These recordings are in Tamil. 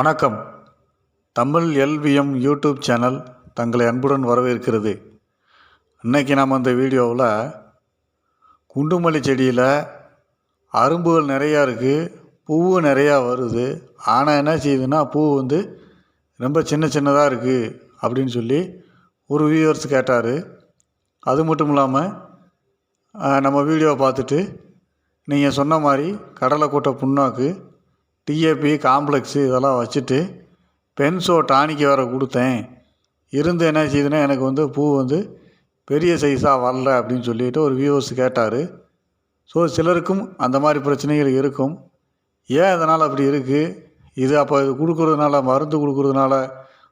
வணக்கம். தமிழ் எல்விஎம் யூடியூப் சேனல் தங்களை அன்புடன் வரவேற்கிறது. இன்னைக்கு நாம் அந்த வீடியோவில் குண்டுமல்லி செடியில் அரும்புகள் நிறையா இருக்குது பூவு நிறையா வருது. ஆனால் என்ன செய்யுதுன்னா பூ வந்து ரொம்ப சின்ன சின்னதாக இருக்குது அப்படின்னு சொல்லி ஒரு வியூவர்ஸ் கேட்டார். அது மட்டும் இல்லாமல் நம்ம வீடியோவை பார்த்துட்டு நீங்கள் சொன்ன மாதிரி கடலை கூட்ட புண்ணாக்கு டிஏபி காம்ப்ளெக்ஸு இதெல்லாம் வச்சுட்டு பென்சோ டானிக்கு வேறு கொடுத்தேன். இருந்து என்ன செய்யுதுன்னா எனக்கு வந்து பூ வந்து பெரிய சைஸாக வரல அப்படின்னு சொல்லிட்டு ஒரு வியூவர்ஸ் கேட்டார். ஸோ சிலருக்கும் அந்த மாதிரி பிரச்சனைகள் இருக்கும். ஏன் இதனால் அப்படி இருக்குது இது அப்போ இது கொடுக்குறதுனால மருந்து கொடுக்குறதுனால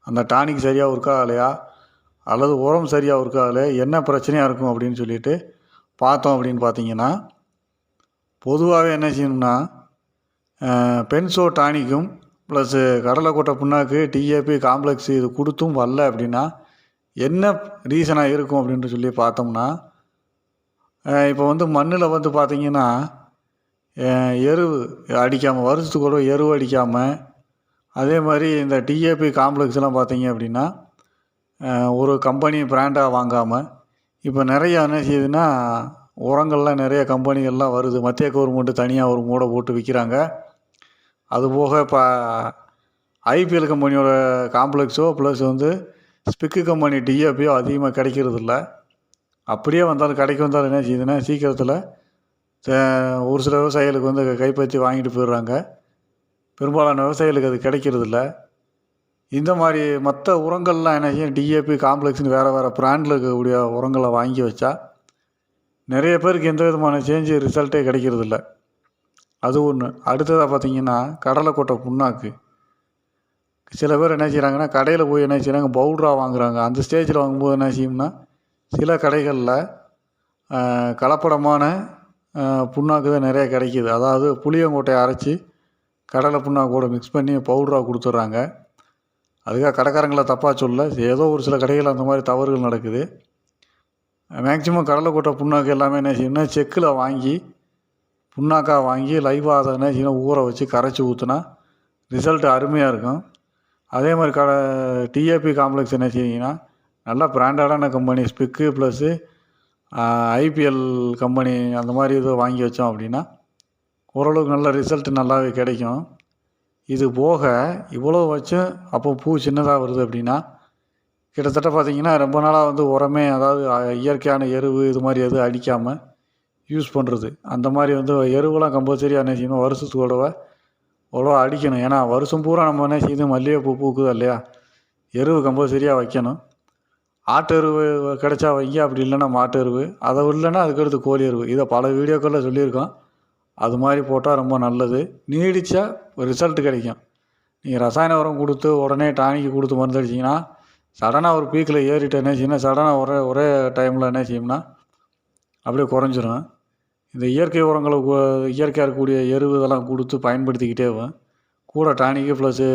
அந்த டானிக் சரியாக இருக்கா இல்லையா? அல்லது உரம் சரியாக இருக்கா இல்லையா? என்ன பிரச்சனையாக இருக்கும் அப்படின்னு சொல்லிட்டு பார்த்தோம் அப்படின்னு பார்த்தீங்கன்னா பொதுவாகவே என்ன செய்யணும்னா பென்சோ டானிக்கும் ப்ளஸ்ஸு கடலைக்கொட்டை புண்ணாக்கு டிஏபி காம்ப்ளெக்ஸ் இது கொடுத்தும் வரல அப்படின்னா என்ன ரீசனாக இருக்கும் அப்படின்ட்டு சொல்லி பார்த்தோம்னா இப்போ வந்து மண்ணில் வந்து பார்த்திங்கன்னா எரு அடிக்காமல் வருஷத்துக்கு ஒரு எருவு அடிக்காமல் அதே மாதிரி இந்த டிஏபி காம்ப்ளெக்ஸ்லாம் பார்த்தீங்க அப்படின்னா ஒரு கம்பெனி பிராண்டாக வாங்காமல் இப்போ நிறையா என்ன செய்யுதுன்னா உரங்கள்லாம் நிறைய கம்பெனிகள்லாம் வருது. மத்திய கவர்மெண்ட்டு தனியாக ஒரு மூடை போட்டு விற்கிறாங்க அதுபோக இப்போ ஐபிஎல் கம்பெனியோட காம்ப்ளெக்ஸோ ப்ளஸ் வந்து ஸ்பிக்கு கம்பெனி டிஏபியோ அதிகமாக கிடைக்கிறதில்ல. அப்படியே வந்தாலும் கடைக்கு வந்தாலும் என்ன செய்யுதுன்னா சீக்கிரத்தில் ஒரு சில விவசாயிகளுக்கு வந்து கைப்பற்றி வாங்கிட்டு போயிடுறாங்க. பெரும்பாலான விவசாயிகளுக்கு அது கிடைக்கிறதில்ல. இந்த மாதிரி மற்ற உரங்கள்லாம் என்ன செய்யும் டிஏபி காம்ப்ளெக்ஸ்னு வேறு வேறு பிராண்டில் இருக்கக்கூடிய உரங்களை வாங்கி வச்சா நிறைய பேருக்கு எந்த விதமான சேஞ்சு ரிசல்ட்டே கிடைக்கிறது இல்லை அது ஒன்று அடுத்ததாக பார்த்தீங்கன்னா கடலைக்கொட்டை புண்ணாக்கு. சில பேர் என்ன செய்கிறாங்கன்னா கடையில் போய் என்ன செய்கிறாங்க பவுடராக வாங்குறாங்க. அந்த ஸ்டேஜில் வாங்கும்போது என்ன செய்யும்னா சில கடைகளில் கலப்படமான புண்ணாக்கு தான் நிறைய கிடைக்கிது. அதாவது புளியங்கொட்டையை அரைச்சி கடலை புண்ணாக்கோட மிக்ஸ் பண்ணி பவுடராக கொடுத்துட்றாங்க. அதுக்காக கடைக்காரங்களை தப்பாக சொல்ல ஏதோ ஒரு சில கடைகளில் அந்த மாதிரி தவறுகள் நடக்குது. மேக்சிமம் கடலைக்கொட்டை புண்ணாக்கு எல்லாமே என்ன செய்யணும்னா செக்கில் வாங்கி புண்ணாக்காக வாங்கி லைவாக அதை என்ன செய்யணும் ஊற வச்சு கரைச்சி ஊற்றுனா ரிசல்ட் அருமையாக இருக்கும். அதே மாதிரி க டிஏபி காம்ப்ளெக்ஸ் என்ன செய்யுங்கன்னா நல்லா பிராண்டடான company SPIC plus IPL company அந்த மாதிரி இதை வாங்கி வச்சோம் அப்படின்னா ஓரளவுக்கு நல்ல ரிசல்ட் நல்லாவே கிடைக்கும். இது போக இவ்வளோ வச்சும் அப்போ பூ சின்னதாக வருது அப்படின்னா கிட்டத்தட்ட பார்த்திங்கன்னா ரொம்ப நாளாக வந்து உரமே அதாவது இயற்கையான எருவு இது மாதிரி எதுவும் அடிக்காமல் யூஸ் பண்ணுறது அந்த மாதிரி வந்து எருவெல்லாம் கம்பல்சரியாக என்ன செய்யணும்? வருஷத்துக்கு ஒரு தடவை அடிக்கணும். ஏன்னா வருஷம் பூரா நம்ம என்ன செய்யுது மல்லிகைப்பூ பூக்குதா இல்லையா? எருவு கம்பல்சரியாக வைக்கணும். ஆட்டு எருவு கிடைச்சா வைங்க. அப்படி இல்லைன்னா மாட்டு எருவு. அதை இல்லைன்னா அதுக்கடுத்து கோழி எருவு. இதை பல வீடியோக்களில் சொல்லியிருக்கோம். அது மாதிரி போட்டால் ரொம்ப நல்லது. நீடித்தா ரிசல்ட் கிடைக்கும். நீங்கள் ரசாயன உரம் கொடுத்து உடனே டானிக்கு கொடுத்து மருந்து அடிச்சிங்கன்னா சடனாக ஒரு பீக்கில் ஏறிட்டு என்ன செய்யணும்? சடனாக ஒரே ஒரே டைமில் என்ன செய்யும்னா அப்படியே குறைஞ்சிரும். இந்த இயற்கை உரங்களை இயற்கையாக இருக்கக்கூடிய எருவு இதெல்லாம் கொடுத்து பயன்படுத்திக்கிட்டே கூட டானிக்கு ப்ளஸ்ஸு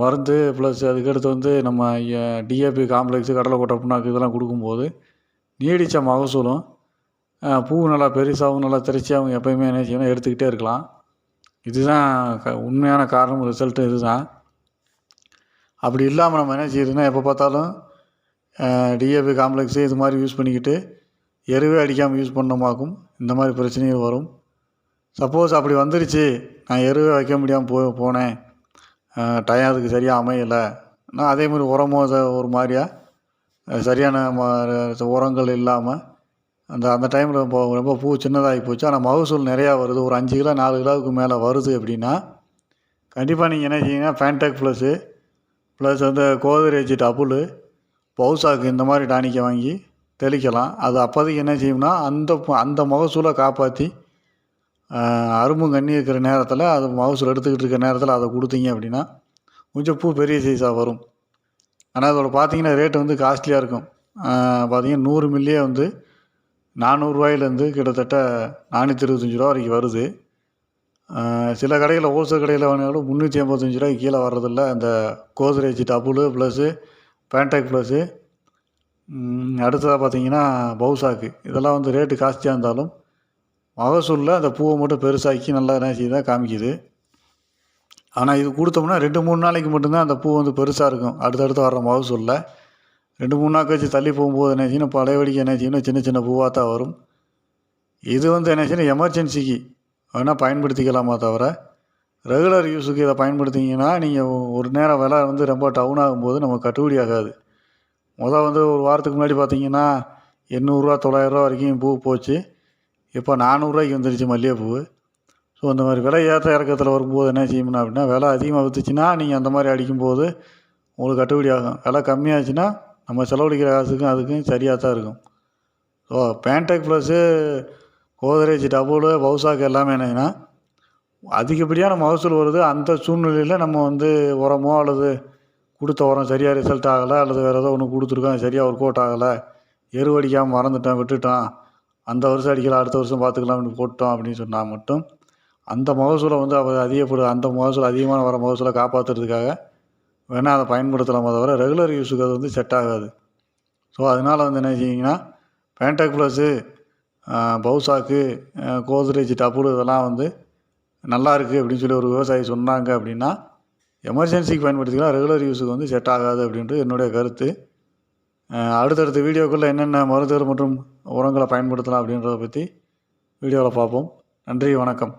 மருந்து ப்ளஸ் அதுக்கடுத்து வந்து நம்ம டிஏபி காம்ப்ளெக்ஸு கடலைக்கொட்டை புண்ணாக்கு இதெல்லாம் கொடுக்கும்போது நீடித்த மகசூலும் பூ நல்லா பெருசாகவும் நல்லா திரைச்சியாகவும் எப்பயுமே என்ன செய்யணும் எடுத்துக்கிட்டே இருக்கலாம். இதுதான் க உண்மையான காரணம் ரிசல்ட்டு இதுதான். அப்படி இல்லாமல் நம்ம என்ன செய்யறதுன்னா எப்போ பார்த்தாலும் டிஏபி காம்ப்ளெக்ஸு இது மாதிரி யூஸ் பண்ணிக்கிட்டு எருவே அடிக்காமல் யூஸ் பண்ணமாக்கும். இந்த மாதிரி பிரச்சனைகள் வரும். சப்போஸ் அப்படி வந்துருச்சு. நான் எருவே வைக்க முடியாமல் போ போனேன். டயம் அதுக்கு சரியாக அமையலை. நான் அதே மாதிரி உரமும் ஒரு மாதிரியா சரியான ம- உரங்கள் இல்லாமல் அந்த அந்த டைமில் ரொம்ப ரொம்ப பூ சின்னதாகி போச்சு. ஆனால் மகசூல் நிறையா வருது. ஒரு அஞ்சு கிலோ நாலு கிலோவுக்கு மேலே வருது அப்படின்னா கண்டிப்பாக நீங்கள் என்ன செய்யுங்கன்னா ஃபேன்டெக் ப்ளஸ்ஸு ப்ளஸ் வந்து கோதரேஜ் டபுளு பவுசாக்கு இந்த மாதிரி டானிக்கை வாங்கி தெளிக்கலாம். அது அப்போதைக்கு என்ன செய்யும்னா அந்த அந்த மகசூலை காப்பாற்றி அரும்பும் கண்ணி இருக்கிற நேரத்தில் அது மகசூல் எடுத்துக்கிட்டு இருக்கிற நேரத்தில் அதை கொடுத்தீங்க அப்படின்னா கொஞ்சம் பூ பெரிய சைஸாக வரும். ஆனால் அதோட பார்த்தீங்கன்னா ரேட்டு வந்து காஸ்ட்லியாக இருக்கும். பார்த்தீங்கன்னா நூறு மில்லியே வந்து நானூறுரூவாயிலேருந்து கிட்டத்தட்ட நானூற்றி இருபத்தஞ்சி ரூபா வரைக்கும் வருது. சில கடையில் ஹோல்சேல் கடையில் வாங்கினாலும் முந்நூற்றி ஐம்பத்தஞ்சு ரூபாய்க்கு கீழே வர்றதில்ல. அந்த கோத்ரேஜ் டபுளு ப்ளஸ்ஸு பேன்டெக் ப்ளஸ்ஸு அடுத்ததாக பார்த்தீங்கன்னா பவுசாக்கு. இதெல்லாம் வந்து ரேட்டு காஸ்ட்லியாக இருந்தாலும் மகசூலில் அந்த பூவை மட்டும் பெருசாக்கி நல்லா என்ன செய்யுதா காமிக்குது. ஆனால் இது கொடுத்தோம்னா ரெண்டு மூணு நாளைக்கு மட்டும்தான் அந்த பூ வந்து பெருசாக இருக்கும். அடுத்தடுத்து வர்ற மகசூலில் ரெண்டு மூணு நாள் கழிச்சு தள்ளி போகும்போது என்ன செய்யணும் பழைய வடிக்க என்ன செய்யணும் சின்ன சின்ன பூவாக தான் வரும். இது வந்து என்ன செய்யணும் எமர்ஜென்சிக்கு வேணால் பயன்படுத்திக்கலாமா தவிர ரெகுலர் யூஸுக்கு இதை பயன்படுத்திங்கன்னா நீங்கள் ஒரு நேரம் விலை வந்து ரொம்ப டவுன் ஆகும்போது நமக்கு கட்டுப்படி ஆகாது. முதல் வந்து ஒரு வாரத்துக்கு முன்னாடி பார்த்தீங்கன்னா எண்ணூறுரூவா தொள்ளாயிரரூவா வரைக்கும் பூ போச்சு. இப்போ நானூறுரூவாய்க்கு வந்துடுச்சு மல்லிகைப்பூ. ஸோ அந்த மாதிரி விலை ஏற்ற இறக்கத்தில் வரும்போது என்ன செய்யணும் அப்படின்னா விலை அதிகமாக விற்றுச்சுன்னா நீங்கள் அந்த மாதிரி அடிக்கும்போது உங்களுக்கு கட்டுப்படி ஆகும். விலை கம்மியாச்சுன்னா நம்ம செலவழிக்கிற காசுக்கும் அதுக்கும் சரியாக தான் இருக்கும். So Pantech plus Godrej double பவுசாக்கு எல்லாமே என்னன்னா அதிகப்படியான மகசூல் வருது. அந்த சூழ்நிலையில் நம்ம வந்து உரமோ அல்லது கொடுத்த உரம் சரியாக ரிசல்ட் ஆகலை அல்லது வேறு ஏதோ ஒன்று கொடுத்துருக்கோம் சரியாக ஒர்க் அவுட் ஆகலை எரு அடிக்காமல் மறந்துட்டோம் விட்டுட்டோம் அந்த வருஷம் அடிக்கலாம் அடுத்த வருஷம் பார்த்துக்கலாம்னு போட்டோம் அப்படின்னு சொன்னால் மட்டும் அந்த மகசூலை வந்து அவ அதிகப்படு அந்த மகசூல் அதிகமான வர மகசூலை காப்பாற்றுறதுக்காக வேணால் அதை பயன்படுத்தலாமோ தவிர ரெகுலர் யூஸுக்கு அது வந்து செட் ஆகாது. ஸோ அதனால் வந்து என்ன செய்யுங்கன்னா பேண்டக் ப்ளஸ்ஸு பவுசாக்கு கோத்ரேஜ் டபுள் இதெல்லாம் வந்து நல்லா இருக்குது அப்படின்னு சொல்லி ஒரு விவசாயி சொன்னாங்க அப்படின்னா எமர்ஜென்சிக்கு பயன்படுத்திக்கலாம். ரெகுலர் யூஸுக்கு வந்து செட் ஆகாது அப்படின்ட்டு என்னுடைய கருத்து. அடுத்தடுத்த வீடியோக்குள்ளே என்னென்ன மருந்துகள் மற்றும் உரங்களை பயன்படுத்தலாம் அப்படின்றத பற்றி வீடியோவில் பார்ப்போம். நன்றி வணக்கம்.